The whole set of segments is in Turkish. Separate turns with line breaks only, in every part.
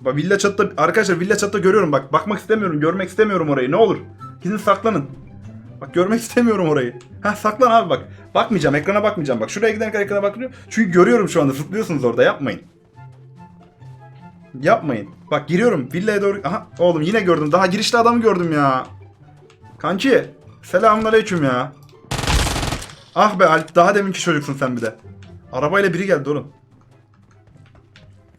Bak villa çatıda arkadaşlar villa çatıda görüyorum bak. Bakmak istemiyorum. Görmek istemiyorum orayı. Ne olur. Gidin saklanın. Bak görmek istemiyorum orayı. Ha saklan abi bak. Bakmayacağım. Ekrana bakmayacağım. Bak şuraya giden ekrana bakmıyorum. Çünkü görüyorum şu anda. Zıplıyorsunuz orada. Yapmayın. Yapmayın. Bak giriyorum. Villaya doğru. Aha oğlum yine gördüm. Daha girişte adamı gördüm ya. Kanki. Selamünaleyküm ya. Ah be Alp. Daha deminki çocuksun sen bir de. Arabayla biri geldi oğlum.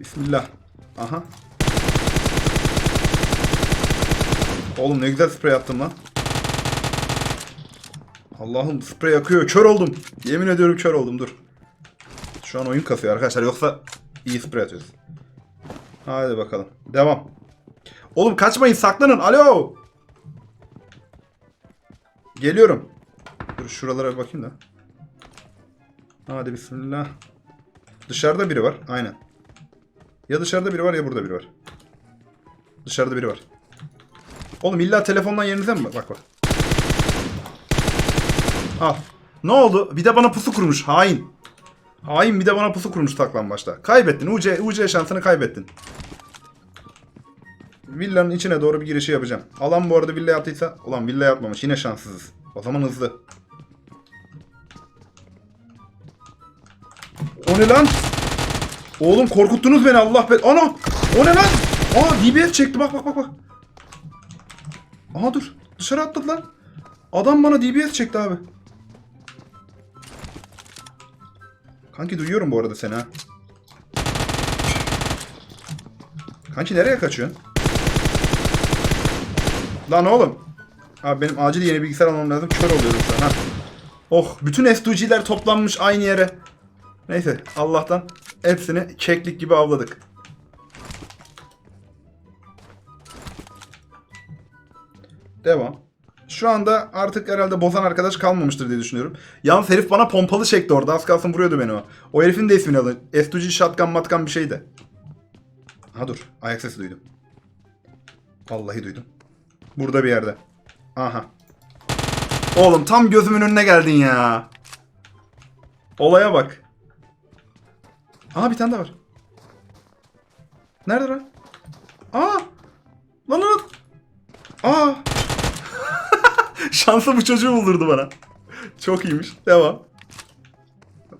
Bismillah. Aha. Oğlum ne güzel sprey attım lan. Allah'ım sprey akıyor. Kör oldum. Yemin ediyorum kör oldum. Dur. Şu an oyun kasıyor arkadaşlar. Yoksa iyi sprey atıyoruz. Hadi bakalım. Devam. Oğlum kaçmayın saklanın. Alo. Geliyorum. Dur şuralara bir bakayım da. Hadi bismillah. Dışarıda biri var. Aynen. Ya dışarıda biri var ya burada biri var. Dışarıda biri var. Oğlum illa telefondan yerinize mi? Bak bak. Al. Ne oldu? Bir de bana pusu kurmuş. Hain. Hain bir de bana pusu kurmuş taklan başta. Kaybettin. UC, UC şansını kaybettin. Villanın içine doğru bir girişi yapacağım. Alan bu arada villa yaptıysa... Ulan villa yapmamış. Yine şanssızız. O zaman hızlı. O ne lan? Oğlum korkuttunuz beni Allah be... Ana! O ne lan? Aa DBS çekti bak bak bak bak. Aha dur. Dışarı atladı lan. Adam bana DBS çekti abi. Kanki duyuyorum bu arada seni ha. Kanki nereye kaçıyorsun? Lan oğlum. Abi benim acil yeni bilgisayar almam lazım. Kör oluyorum şu an ha. Oh bütün S2G'ler toplanmış aynı yere. Neyse Allah'tan hepsini keklik gibi avladık. Devam. Şu anda artık herhalde bozan arkadaş kalmamıştır diye düşünüyorum. Yalnız herif bana pompalı çekti orada. Az kalsın vuruyordu beni o. O herifin de ismini alın. S2G shotgun matkan bir şeydi. Ha dur. Ayak sesi duydum. Vallahi duydum. Burada bir yerde. Aha. Oğlum tam gözümün önüne geldin ya. Olaya bak. Aa bir tane daha var. Nerede lan? Aa! Şansa bu çocuğu buldurdu bana. Çok iyiymiş. Devam.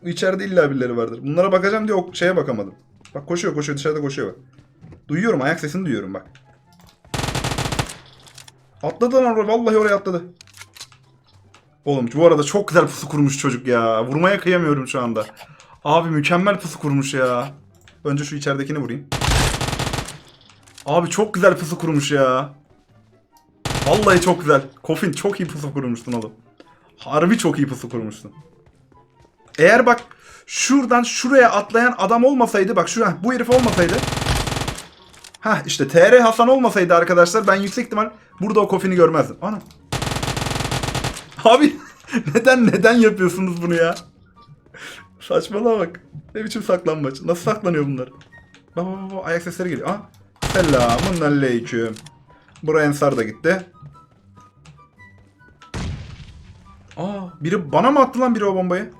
İçeride illa birileri vardır. Bunlara bakacağım diye o şeye bakamadım. Bak koşuyor koşuyor dışarıda koşuyor bak. Duyuyorum ayak sesini duyuyorum bak. Atladı lan oraya vallahi oraya atladı. Oğlum bu arada çok güzel pusu kurmuş çocuk ya. Vurmaya kıyamıyorum şu anda. Abi mükemmel pusu kurmuş ya. Önce şu içeridekini vurayım. Abi çok güzel pusu kurmuş ya. Vallahi çok güzel. Kofin çok iyi pusu kurmuştun oğlum. Harbi çok iyi pusu kurmuştun. Eğer bak şuradan şuraya atlayan adam olmasaydı bak şu bu herif olmasaydı. Ha işte TR Hasan olmasaydı arkadaşlar ben yüksek ihtimal burada o kofini görmezdim. Ana. Abi neden neden yapıyorsunuz bunu ya? Saçmalama bak. Ne biçim saklanmaç. Nasıl saklanıyor bunlar? Bak bak bak, ayak sesleri geliyor. Aha. Selamun aleyküm. Buraya Ensar da gitti. Aa, biri bana mı attı lan biri o bombayı?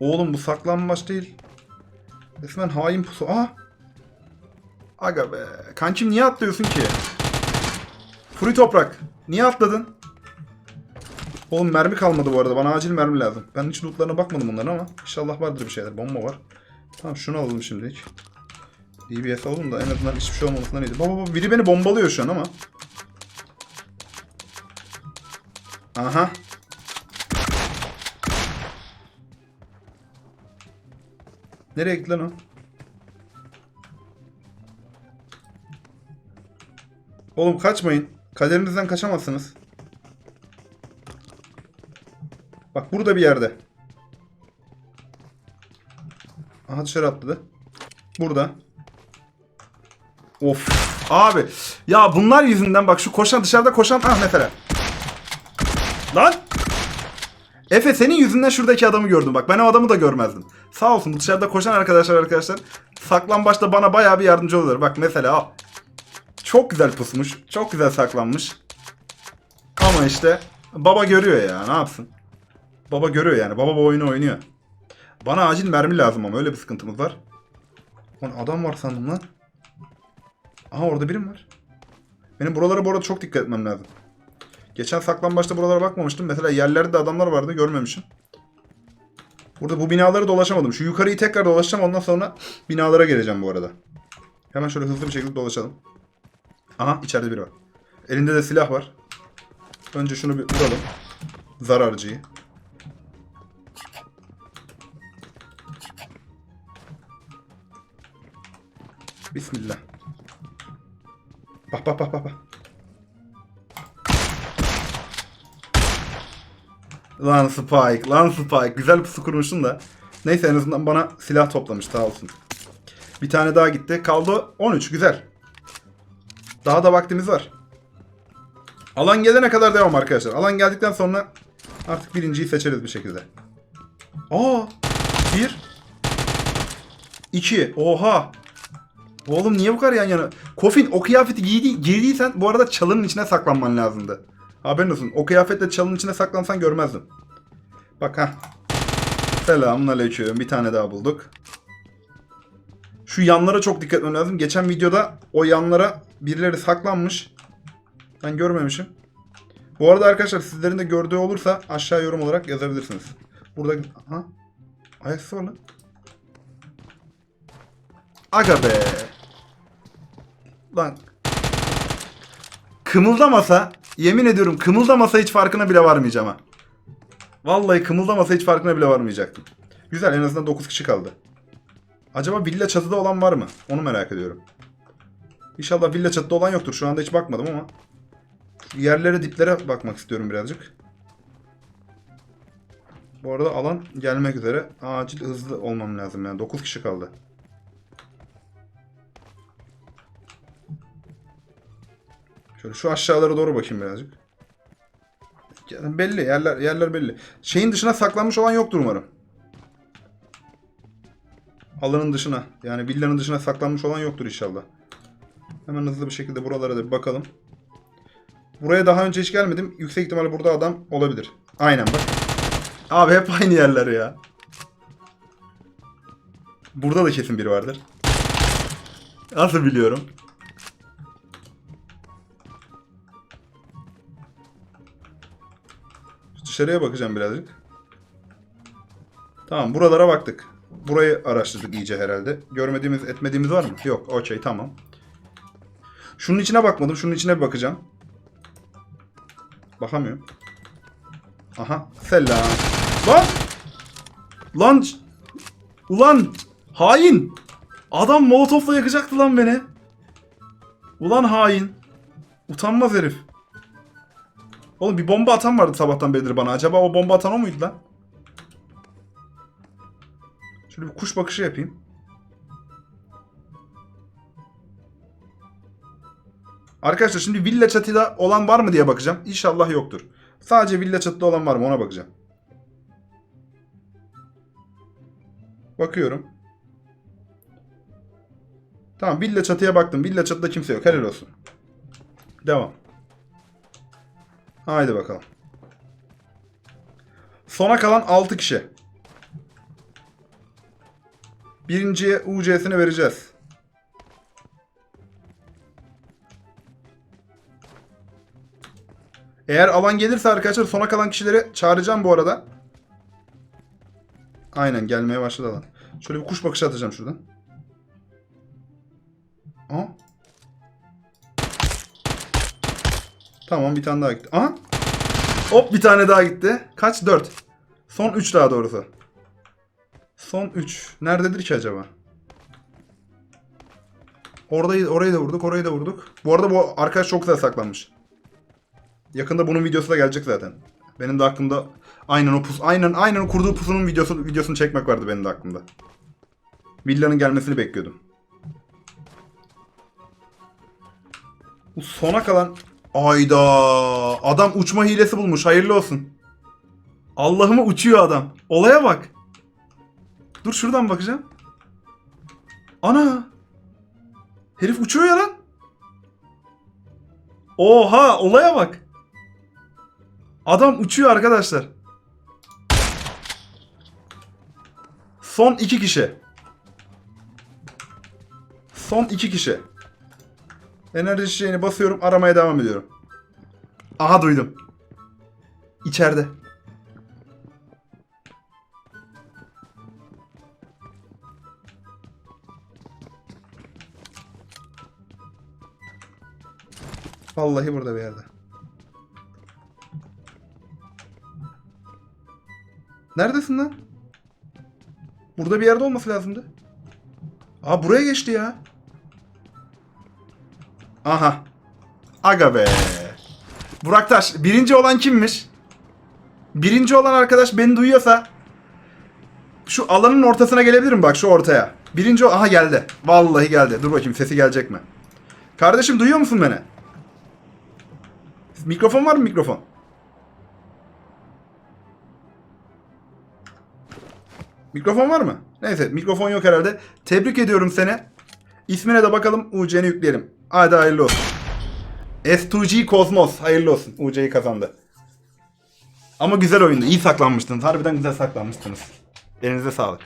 Oğlum bu saklanmaç değil. Resmen hain pusu. Aa! Aga be. Kankim niye atlıyorsun ki? Furi toprak. Niye atladın? Oğlum mermi kalmadı bu arada. Bana acil mermi lazım. Ben hiç lootlarına bakmadım bunların ama. İnşallah vardır bir şeyler. Bomba var. Tamam şunu alalım şimdilik. DBS alalım da en azından hiçbir şey olmamasından iyiydi. Baba baba biri beni bombalıyor şu an ama. Aha. Nereye gitti lan o? Oğlum kaçmayın. Kaderinizden kaçamazsınız. Bak burada bir yerde. Aha dışarı atladı. Burada. Of. Abi. Ya bunlar yüzünden bak şu koşan dışarıda koşan ah mesela. Lan. Efe senin yüzünden şuradaki adamı gördüm bak. Ben o adamı da görmezdim. Sağ olsun dışarıda koşan arkadaşlar arkadaşlar. Saklambaçta bana bayağı bir yardımcı oluyorlar. Bak mesela al. Çok güzel pusmuş. Çok güzel saklanmış. Ama işte baba görüyor ya ne yapsın. Baba görüyor yani. Baba bu oyunu oynuyor. Bana acil mermi lazım ama öyle bir sıkıntımız var. Lan adam var sandım lan. Aha orada birim var. Benim buralara bu arada çok dikkat etmem lazım. Geçen saklambaçta buralara bakmamıştım. Mesela yerlerde de adamlar vardı görmemişim. Burada bu binaları dolaşamadım. Şu yukarıyı tekrar dolaşacağım ondan sonra binalara geleceğim bu arada. Hemen şöyle hızlı bir şekilde dolaşalım. Aha içeride biri var. Elinde de silah var. Önce şunu bir vuralım. Zararcıyı. Bismillah. Bak bak bak bak. Lan Spike, lan Spike. Güzel pusu kurmuşsun da. Neyse en azından bana silah toplamış sağ olsun. Bir tane daha gitti. Kaldı 13. Güzel. Daha da vaktimiz var. Alan gelene kadar devam arkadaşlar. Alan geldikten sonra artık birinciyi seçeriz bir şekilde. Aa! Bir. İki. Oha! Oğlum niye bu kadar yan yana? Kofin o kıyafeti giydi, giydiysen bu arada çalının içine saklanman lazımdı. Haberin olsun. O kıyafetle çalının içine saklansan görmezdim. Bak ha. Selamun aleyküm. Bir tane daha bulduk. Şu yanlara çok dikkat etmem lazım. Geçen videoda o yanlara birileri saklanmış. Ben görmemişim. Bu arada arkadaşlar sizlerin de gördüğü olursa aşağı yorum olarak yazabilirsiniz. Burada... Ha? Ayakkabı var lan. Aga be. Lan. Kımıldamasa yemin ediyorum kımıldamasa hiç farkına bile varmayacağım ha. Vallahi kımıldamasa hiç farkına bile varmayacaktım. Güzel en azından 9 kişi kaldı. Acaba villa çatıda olan var mı? Onu merak ediyorum. İnşallah villa çatıda olan yoktur. Şu anda hiç bakmadım ama. Yerlere diplere bakmak istiyorum birazcık. Bu arada alan gelmek üzere. Acil hızlı olmam lazım yani. 9 kişi kaldı. Şöyle şu aşağılara doğru bakayım birazcık. Belli yerler yerler belli. Şeyin dışına saklanmış olan yoktur umarım. Alanın dışına yani villanın dışına saklanmış olan yoktur inşallah. Hemen hızlı bir şekilde buralara da bir bakalım. Buraya daha önce hiç gelmedim. Yüksek ihtimalle burada adam olabilir. Aynen bak. Abi hep aynı yerler ya. Burada da kesin biri vardır. Nasıl biliyorum? Dışarıya bakacağım birazcık. Tamam buralara baktık. Burayı araştırdık iyice herhalde. Görmediğimiz etmediğimiz var mı? Yok okey tamam. Şunun içine bakmadım. Şunun içine bir bakacağım. Bakamıyorum. Aha. Selam. Lan! Lan! Ulan! Hain! Adam molotofla yakacaktı lan beni. Ulan hain. Utanmaz herif. Oğlum bir bomba atan vardı sabahtan beridir bana. Acaba o bomba atan o muydu lan? Şöyle bir kuş bakışı yapayım. Arkadaşlar şimdi villa çatıda olan var mı diye bakacağım. İnşallah yoktur. Sadece villa çatıda olan var mı ona bakacağım. Bakıyorum. Tamam villa çatıya baktım. Villa çatıda kimse yok. Helal olsun. Devam. Haydi bakalım. Sona kalan 6 kişi. Birinciye UC'sini vereceğiz. Eğer alan gelirse arkadaşlar sona kalan kişileri çağıracağım bu arada. Aynen gelmeye başladı alan. Şöyle bir kuş bakışı atacağım şuradan. Aha. Tamam bir tane daha gitti. Aha. Hop bir tane daha gitti. Kaç? 4. Son 3 daha doğrusu. Son 3. Nerededir ki acaba? Orayı, orayı da vurduk, orayı da vurduk. Bu arada bu arkadaş çok güzel saklanmış. Yakında bunun videosu da gelecek zaten. Benim de aklımda aynen o pus, aynen aynen kurduğu pusunun videosu videosunu çekmek vardı benim de aklımda. Villanın gelmesini bekliyordum. Bu sona kalan Ayda adam uçma hilesi bulmuş. Hayırlı olsun. Allah'ıma uçuyor adam. Olaya bak. Dur şuradan bakacağım. Ana. Herif uçuyor ya lan. Oha olaya bak. Adam uçuyor arkadaşlar. Son iki kişi. Son iki kişi. Enerji çiçeğini basıyorum. Aramaya devam ediyorum. Aha duydum. İçeride. Vallahi burada bir yerde. Neredesin lan? Burada bir yerde olması lazımdı. Aa buraya geçti ya. Aha. Aga be. Burak Taş. Birinci olan kimmiş? Birinci olan arkadaş beni duyuyorsa şu alanın ortasına gelebilir mi bak şu ortaya? Birinci. Aha geldi. Vallahi geldi. Dur bakayım sesi gelecek mi? Kardeşim duyuyor musun beni? Mikrofon var mı mikrofon? Mikrofon var mı? Neyse mikrofon yok herhalde. Tebrik ediyorum seni. İsmine de bakalım UC'ni yükleyelim. Hadi hayırlı olsun. S2G Cosmos hayırlı olsun. UC'yi kazandı. Ama güzel oyundu. İyi saklanmıştınız. Harbiden güzel saklanmışsınız. Elinize sağlık.